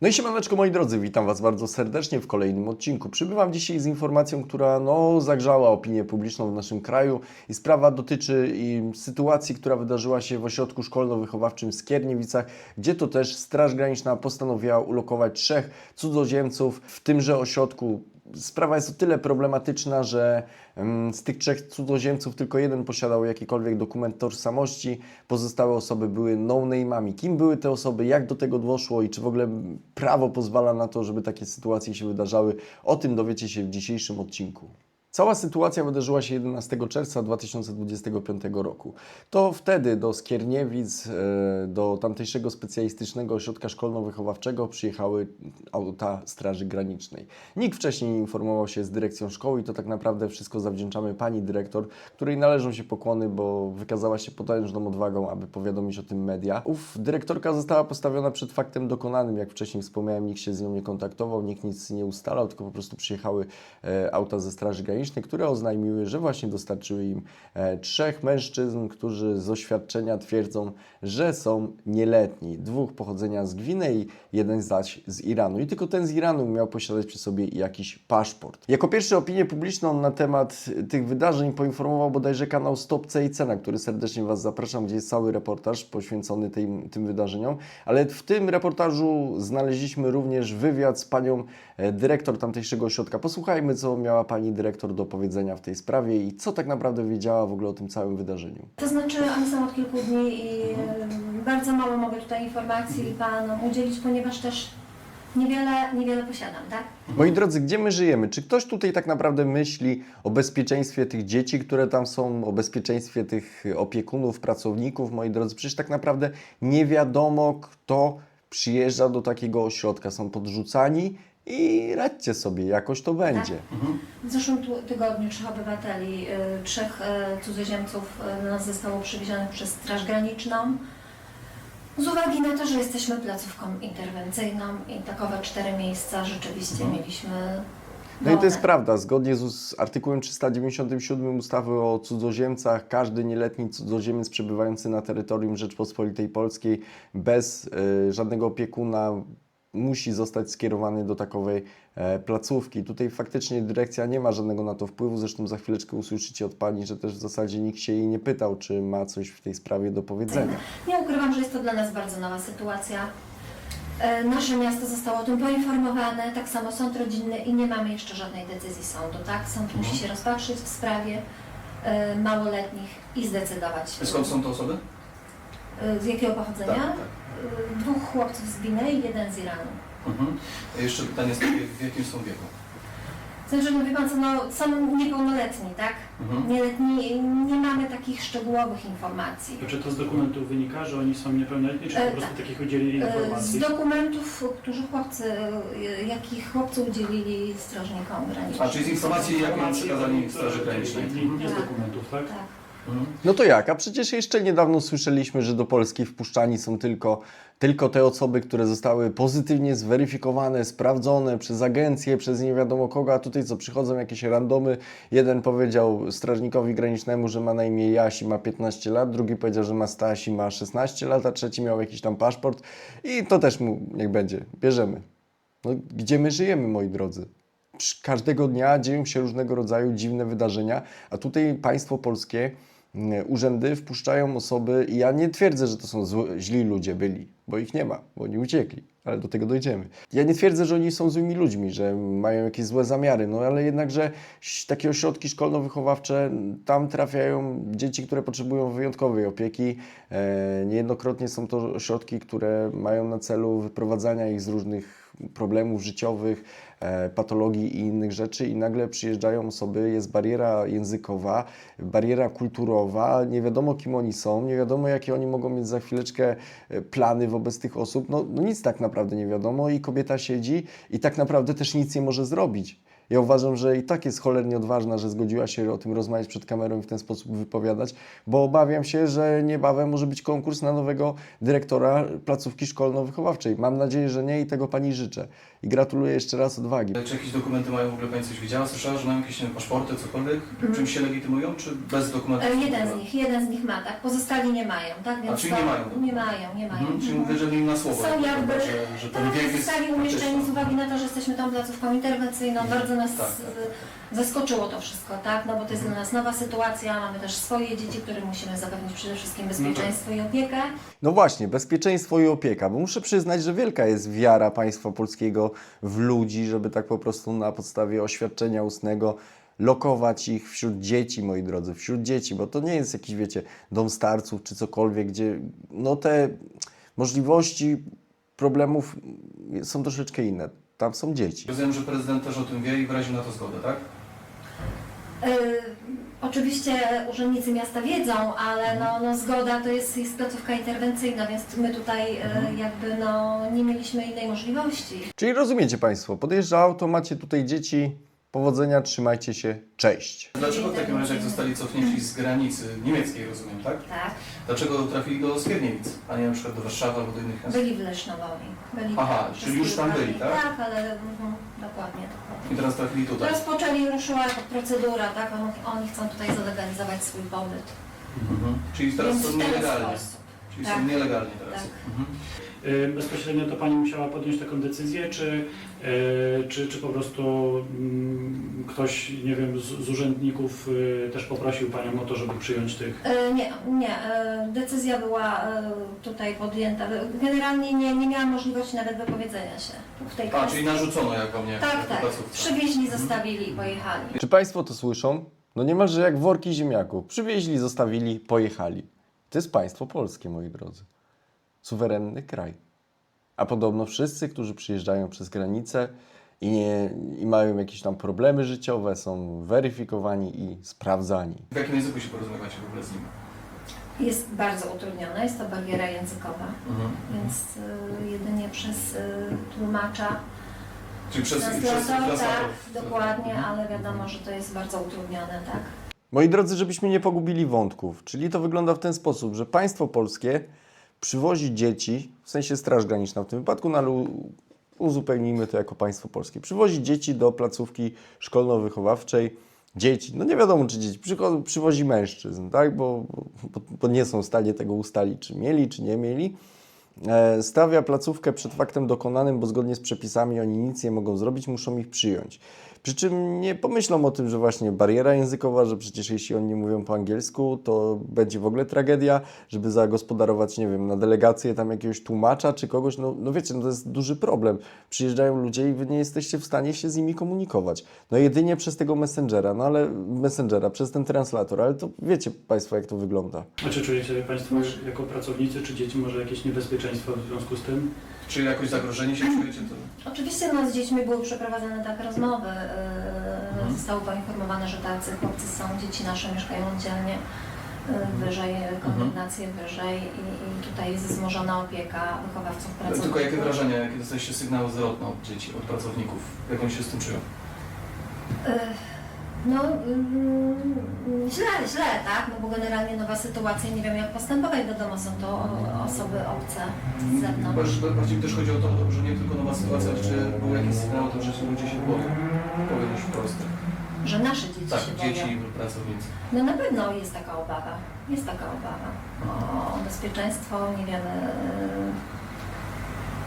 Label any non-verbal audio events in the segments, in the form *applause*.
No i siemaneczko moi drodzy, witam Was bardzo serdecznie w kolejnym odcinku. Przybywam dzisiaj z informacją, która no, zagrzała opinię publiczną w naszym kraju i sprawa dotyczy i sytuacji, która wydarzyła się w ośrodku szkolno-wychowawczym w Skierniewicach, gdzie to też Straż Graniczna postanowiła ulokować trzech cudzoziemców w tymże ośrodku. Sprawa jest o tyle problematyczna, że mm, z tych trzech cudzoziemców tylko jeden posiadał jakikolwiek dokument tożsamości, pozostałe osoby były no-name'ami. Kim były te osoby, jak do tego doszło i czy w ogóle prawo pozwala na to, żeby takie sytuacje się wydarzały, o tym dowiecie się w dzisiejszym odcinku. Cała sytuacja wydarzyła się 11 czerwca 2025 roku. To wtedy do Skierniewic, e, do tamtejszego specjalistycznego ośrodka szkolno-wychowawczego przyjechały auta Straży Granicznej. Nikt wcześniej nie informował się z dyrekcją szkoły i to tak naprawdę wszystko zawdzięczamy pani dyrektor, której należą się pokłony, bo wykazała się potężną odwagą, aby powiadomić o tym media. Ów dyrektorka została postawiona przed faktem dokonanym, jak wcześniej wspomniałem, nikt się z nią nie kontaktował, nikt nic nie ustalał, tylko po prostu przyjechały e, auta ze Straży Granicznej, które oznajmiły, że właśnie dostarczyły im e, trzech mężczyzn, którzy z oświadczenia twierdzą, że są nieletni. Dwóch pochodzenia z Gwinei, jeden zaś z Iranu. I tylko ten z Iranu miał posiadać przy sobie jakiś paszport. Jako pierwszy opinię publiczną na temat tych wydarzeń poinformował bodajże kanał Stop CIC, na który serdecznie Was zapraszam, gdzie jest cały reportaż poświęcony tym, tym wydarzeniom. Ale w tym reportażu znaleźliśmy również wywiad z panią e, dyrektor tamtejszego ośrodka. Posłuchajmy, co miała pani dyrektor do powiedzenia w tej sprawie i co tak naprawdę wiedziała w ogóle o tym całym wydarzeniu. To znaczy, one są od kilku dni i e, bardzo mało mogę tutaj informacji Panom udzielić, ponieważ też niewiele, niewiele posiadam, tak? Moi drodzy, gdzie my żyjemy? Czy ktoś tutaj tak naprawdę myśli o bezpieczeństwie tych dzieci, które tam są, o bezpieczeństwie tych opiekunów, pracowników? Moi drodzy, przecież tak naprawdę nie wiadomo, kto przyjeżdża do takiego ośrodka. Są podrzucani i radźcie sobie, jakoś to będzie. W zeszłym tu- tygodniu trzech obywateli, e, trzech e, cudzoziemców e, do nas zostało przywiezionych przez Straż Graniczną. Z uwagi na to, że jesteśmy placówką interwencyjną i takowe cztery miejsca rzeczywiście mieliśmy No i to jest prawda. Zgodnie z, z artykułem 397 ustawy o cudzoziemcach, każdy nieletni cudzoziemiec przebywający na terytorium Rzeczpospolitej Polskiej bez e, żadnego opiekuna musi zostać skierowany do takowej e, placówki. Tutaj faktycznie dyrekcja nie ma żadnego na to wpływu. Zresztą za chwileczkę usłyszycie od pani, że też w zasadzie nikt się jej nie pytał, czy ma coś w tej sprawie do powiedzenia. Nie ukrywam, że jest to dla nas bardzo nowa sytuacja. E, Nasze miasto zostało o tym poinformowane, tak samo sąd rodzinny i nie mamy jeszcze żadnej decyzji sądu, tak? Sąd musi się rozpatrzyć w sprawie e, małoletnich i zdecydować. Skąd są te osoby? E, Z jakiego pochodzenia? Tak, tak. E, Dwóch chłopców z Gwinei, jeden z Iranu. Mhm. Jeszcze pytanie jest takie, w jakim są wieku? Znaczy, no wie Pan co, no, są niepełnoletni, tak? Mhm. Nieletni, nie mamy takich szczegółowych informacji. To Czy to z dokumentów wynika, że oni są niepełnoletni, czy E, po prostu tak. takich udzielili E, Z informacji? dokumentów, którzy chłopcy, e, jakich chłopcy udzielili strażnikom granicznym. A czyli z informacji, jak mam przekazali Straży Granicznej? Nie, nie z Tak. dokumentów, tak? Tak. No to jak? A przecież jeszcze niedawno słyszeliśmy, że do Polski wpuszczani są tylko, tylko te osoby, które zostały pozytywnie zweryfikowane, sprawdzone przez agencję, przez nie wiadomo kogo, a tutaj co, przychodzą jakieś randomy. Jeden powiedział strażnikowi granicznemu, że ma na imię Jaś i ma 15 lat, drugi powiedział, że ma Staś i ma 16 lat, a trzeci miał jakiś tam paszport i to też mu niech będzie, bierzemy. No, gdzie my żyjemy, moi drodzy? Każdego dnia dzieją się różnego rodzaju dziwne wydarzenia, a tutaj państwo polskie, urzędy wpuszczają osoby i ja nie twierdzę, że to są zły, źli ludzie byli, bo ich nie ma, bo oni uciekli, ale do tego dojdziemy. Ja nie twierdzę, że oni są złymi ludźmi, że mają jakieś złe zamiary, no ale jednakże takie ośrodki szkolno-wychowawcze, tam trafiają dzieci, które potrzebują wyjątkowej opieki. E, niejednokrotnie są to ośrodki, które mają na celu wyprowadzania ich z różnych problemów życiowych, e, patologii i innych rzeczy i nagle przyjeżdżają osoby, jest bariera językowa, bariera kulturowa, nie wiadomo kim oni są, nie wiadomo jakie oni mogą mieć za chwileczkę e, plany wobec tych osób, no, no nic tak naprawdę nie wiadomo i kobieta siedzi i tak naprawdę też nic nie może zrobić. Ja uważam, że i tak jest cholernie odważna, że zgodziła się o tym rozmawiać przed kamerą i w ten sposób wypowiadać, bo obawiam się, że niebawem może być konkurs na nowego dyrektora placówki szkolno-wychowawczej. Mam nadzieję, że nie i tego Pani życzę. I gratuluję jeszcze raz odwagi. Czy jakieś dokumenty mają w ogóle Pani coś widziała? Słyszała, że mają jakieś nie wiem, paszporty, cokolwiek? Czymś się legitymują, czy bez dokumentów? E, Jeden z nich, jeden z nich ma, tak? Pozostali nie mają, tak? Więc czyli to, nie mają? Nie mają, nie mają. Mhm, czyli Mhm. mówię, że nie na słowo. Są jakby, że, że ten tak, wiek jest zostali umieszczeni z uwagi na to, że jesteśmy tą placówką interwencyjną. Bardzo nas Tak, tak. z- zaskoczyło to wszystko, tak? No bo to jest dla nas nowa sytuacja, mamy też swoje dzieci, którym musimy zapewnić przede wszystkim bezpieczeństwo i opiekę. No właśnie, bezpieczeństwo i opieka, bo muszę przyznać, że wielka jest wiara państwa polskiego w ludzi, żeby tak po prostu na podstawie oświadczenia ustnego lokować ich wśród dzieci, moi drodzy, wśród dzieci, bo to nie jest jakiś, wiecie, dom starców czy cokolwiek, gdzie no te możliwości problemów są troszeczkę inne. Tam są dzieci. Rozumiem, że prezydent też o tym wie i wyraził na to zgodę, tak? E, Oczywiście urzędnicy miasta wiedzą, ale no, no zgoda to jest, jest placówka interwencyjna, więc my tutaj e, jakby no, nie mieliśmy innej możliwości. Czyli rozumiecie Państwo, podjeżdża auto, macie tutaj dzieci, powodzenia, trzymajcie się, cześć. Dlaczego w takim razie, jak zostali cofnięci z granicy niemieckiej, rozumiem, tak? Tak, Dlaczego trafili do Skierniewic, a nie na przykład do Warszawy albo do innych miast? byli w Lesznowowi. Byli Aha, tam czyli już tam byli, tak? Tak, ale mhm, dokładnie, dokładnie. I teraz trafili tutaj. Rozpoczęli, ruszyła procedura, tak? Oni, oni chcą tutaj zalegalizować swój pobyt. Mhm. Czyli teraz Więc są w ten nielegalnie. sposób. Czyli Tak. są nielegalnie teraz. Tak. Mhm. Bezpośrednio to Pani musiała podjąć taką decyzję, czy, y, czy, czy po prostu mm, ktoś, nie wiem, z, z urzędników y, też poprosił Panią o to, żeby przyjąć tych E, Nie, nie. e, Decyzja była e, tutaj podjęta. Generalnie nie, nie miałam możliwości nawet wypowiedzenia się w tej A, kwestii. czyli narzucono jak wam nie Tak, tak. placówce. Przywieźli, zostawili i pojechali. Czy Państwo to słyszą? No niemalże jak worki ziemniaków. Przywieźli, zostawili, pojechali. To jest państwo polskie, moi drodzy. Suwerenny kraj. A podobno wszyscy, którzy przyjeżdżają przez granicę i, nie, i mają jakieś tam problemy życiowe, są weryfikowani i sprawdzani. W jakim języku się porozumiewacie w ogóle z nim? Jest bardzo utrudniona, jest to bariera językowa, Mhm. więc e, jedynie przez e, tłumacza, Czyli przez, przez translator, tak, dokładnie, Mhm. ale wiadomo, że to jest bardzo utrudnione, tak. Moi drodzy, żebyśmy nie pogubili wątków, czyli to wygląda w ten sposób, że państwo polskie przywozi dzieci, w sensie Straż Graniczna w tym wypadku, no ale uzupełnijmy to jako państwo polskie, przywozi dzieci do placówki szkolno-wychowawczej, dzieci, no nie wiadomo czy dzieci, przywozi mężczyzn, tak, bo, bo, bo nie są w stanie tego ustalić, czy mieli, czy nie mieli, e, stawia placówkę przed faktem dokonanym, bo zgodnie z przepisami oni nic nie mogą zrobić, muszą ich przyjąć. Przy czym nie pomyślą o tym, że właśnie bariera językowa, że przecież jeśli oni mówią po angielsku, to będzie w ogóle tragedia, żeby zagospodarować, nie wiem, na delegację tam jakiegoś tłumacza czy kogoś, no, no wiecie, no to jest duży problem. Przyjeżdżają ludzie i wy nie jesteście w stanie się z nimi komunikować. No jedynie przez tego messengera, no ale messengera, przez ten translator, ale to wiecie Państwo, jak to wygląda. A czy czujecie Państwo jako pracownicy, czy dzieci może jakieś niebezpieczeństwo w związku z tym? Czy jakoś zagrożenie się czujecie? To... Oczywiście no, z dziećmi były przeprowadzane takie rozmowy. Mhm. Yy, Zostało poinformowane, że tacy chłopcy są, dzieci nasze mieszkają oddzielnie, yy, wyżej, yy, kondemnacje wyżej i, i tutaj jest wzmożona opieka wychowawców pracowników. Tylko jakie wrażenia, jakie dostaliście sygnały zwrotne od dzieci, od pracowników? Jak oni się z tym czują? Yy, No, yy, źle, źle, tak? No bo generalnie nowa sytuacja, nie wiem jak postępować, wiadomo, są to o- osoby obce z zewnątrz. Bardziej, bardziej też chodzi o to, że nie tylko nowa sytuacja, ale czy były jakieś sygnały o tym, że ci ludzie się boją? Powiem już prosto. Że nasze dzieci Tak, się dzieci boją. i pracownicy. No na pewno jest taka obawa. Jest taka obawa o bezpieczeństwo. Nie wiemy.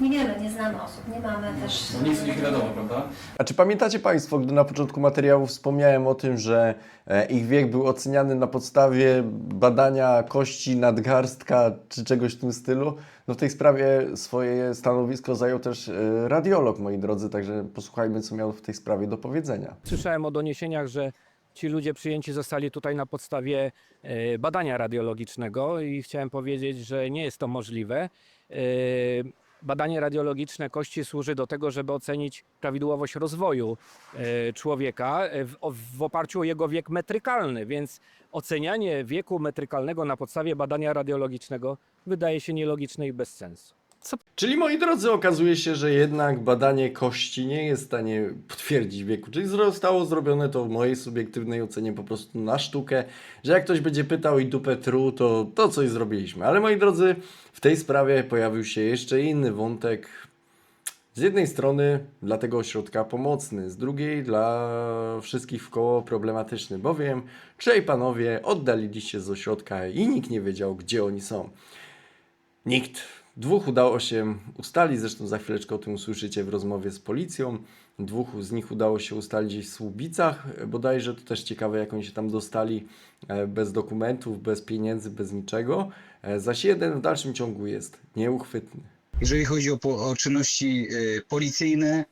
Nie wiemy, nie znamy osób, nie mamy też. No nic o nich nie wiadomo, prawda? A czy pamiętacie Państwo, gdy na początku materiału wspomniałem o tym, że e, ich wiek był oceniany na podstawie badania kości nadgarstka czy czegoś w tym stylu? No w tej sprawie swoje stanowisko zajął też e, radiolog, moi drodzy, także posłuchajmy, co miał w tej sprawie do powiedzenia. Słyszałem o doniesieniach, że ci ludzie przyjęci zostali tutaj na podstawie e, badania radiologicznego i chciałem powiedzieć, że nie jest to możliwe. Badanie radiologiczne kości służy do tego, żeby ocenić prawidłowość rozwoju e, człowieka e, w oparciu o jego wiek metrykalny, więc ocenianie wieku metrykalnego na podstawie badania radiologicznego wydaje się nielogiczne i bez sensu. Co Czyli moi drodzy, okazuje się, że jednak badanie kości nie jest w stanie potwierdzić wieku. Czyli zostało zrobione to w mojej subiektywnej ocenie po prostu na sztukę, że jak ktoś będzie pytał i dupę tru, to to coś zrobiliśmy. Ale moi drodzy, w tej sprawie pojawił się jeszcze inny wątek. Z jednej strony dla tego ośrodka pomocny, z drugiej dla wszystkich w koło problematyczny, bowiem trzej panowie oddaliliście z ośrodka i nikt nie wiedział, gdzie oni są. Nikt. Dwóch udało się ustalić, zresztą za chwileczkę o tym usłyszycie w rozmowie z policją. Dwóch z nich udało się ustalić gdzieś w Słubicach, bodajże to też ciekawe, jak oni się tam dostali e, bez dokumentów, bez pieniędzy, bez niczego. E, Zaś jeden w dalszym ciągu jest nieuchwytny. Jeżeli chodzi o, po, o czynności y, policyjne,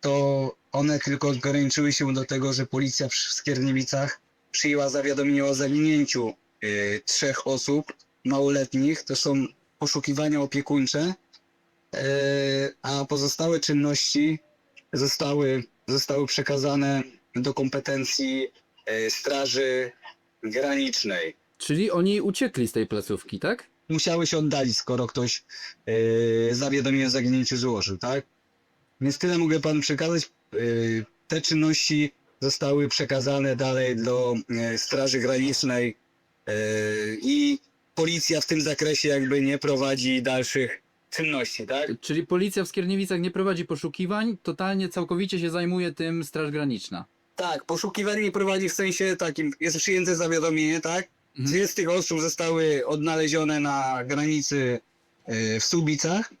to one tylko ograniczyły się do tego, że policja w Skierniewicach przyjęła zawiadomienie o zaginięciu y, trzech osób małoletnich. To są poszukiwania opiekuńcze, y, a pozostałe czynności zostały, zostały przekazane do kompetencji y, Straży Granicznej. Czyli oni uciekli z tej placówki, tak? musiały się oddalić, skoro ktoś yy, zawiadomienie o zaginięciu złożył, tak? Więc tyle mogę panu przekazać. Yy, te czynności zostały przekazane dalej do Straży Granicznej yy, i policja w tym zakresie jakby nie prowadzi dalszych czynności, tak? Czyli policja w Skierniewicach nie prowadzi poszukiwań, totalnie, całkowicie się zajmuje tym Straż Graniczna. Tak, poszukiwanie nie prowadzi w sensie takim, jest przyjęte zawiadomienie, tak? Mhm. Dwie z tych osób zostały odnalezione na granicy e, w Słubicach,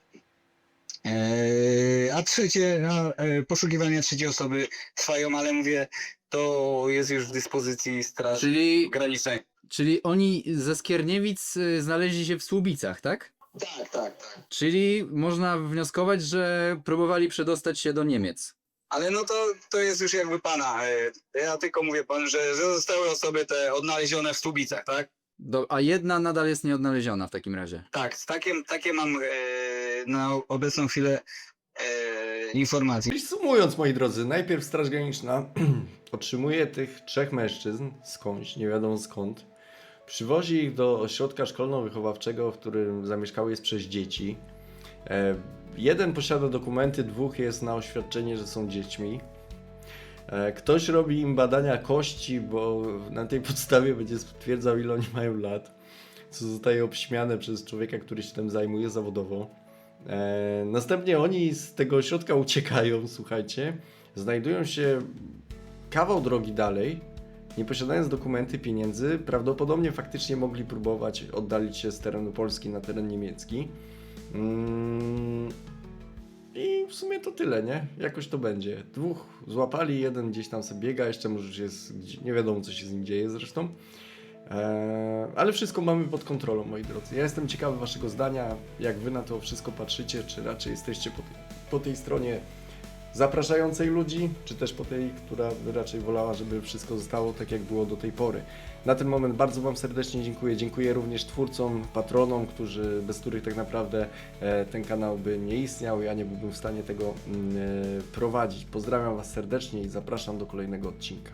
e, a trzecie, a e, poszukiwania trzeciej osoby trwają, ale mówię, to jest już w dyspozycji Straży Czyli, Granicznej. Czyli oni ze Skierniewic y, znaleźli się w Słubicach, tak? Tak, tak, tak. Czyli można wnioskować, że próbowali przedostać się do Niemiec. Ale no to, to jest już jakby pana. e, Ja tylko mówię pan, że, że zostały osoby te odnalezione w Słubicach, tak? Do, a jedna nadal jest nieodnaleziona w takim razie. Tak, takie, takie mam e, na obecną chwilę e, informacje. Czyli sumując, moi drodzy, najpierw Straż Graniczna *clears throat* otrzymuje tych trzech mężczyzn skądś, nie wiadomo skąd, przywozi ich do ośrodka szkolno-wychowawczego, w którym zamieszkały jest przez dzieci. E, jeden posiada dokumenty, dwóch jest na oświadczenie, że są dziećmi. E, ktoś robi im badania kości, bo na tej podstawie będzie stwierdzał, ile oni mają lat, co zostaje obśmiane przez człowieka, który się tym zajmuje zawodowo. E, następnie oni z tego ośrodka uciekają, słuchajcie, znajdują się kawał drogi dalej, nie posiadając dokumenty, pieniędzy, prawdopodobnie faktycznie mogli próbować oddalić się z terenu Polski na teren niemiecki. Mm, I w sumie to tyle, nie? Jakoś to będzie. Dwóch złapali, jeden gdzieś tam sobie biega, jeszcze może jest, nie wiadomo co się z nim dzieje zresztą. Eee, ale wszystko mamy pod kontrolą, moi drodzy. Ja jestem ciekawy Waszego zdania, jak Wy na to wszystko patrzycie, czy raczej jesteście po tej, po tej stronie zapraszającej ludzi, czy też po tej, która raczej wolała, żeby wszystko zostało tak, jak było do tej pory. Na ten moment bardzo Wam serdecznie dziękuję. Dziękuję również twórcom, patronom, którzy, bez których tak naprawdę e, ten kanał by nie istniał. Ja nie byłbym w stanie tego mm, e, prowadzić. Pozdrawiam Was serdecznie i zapraszam do kolejnego odcinka.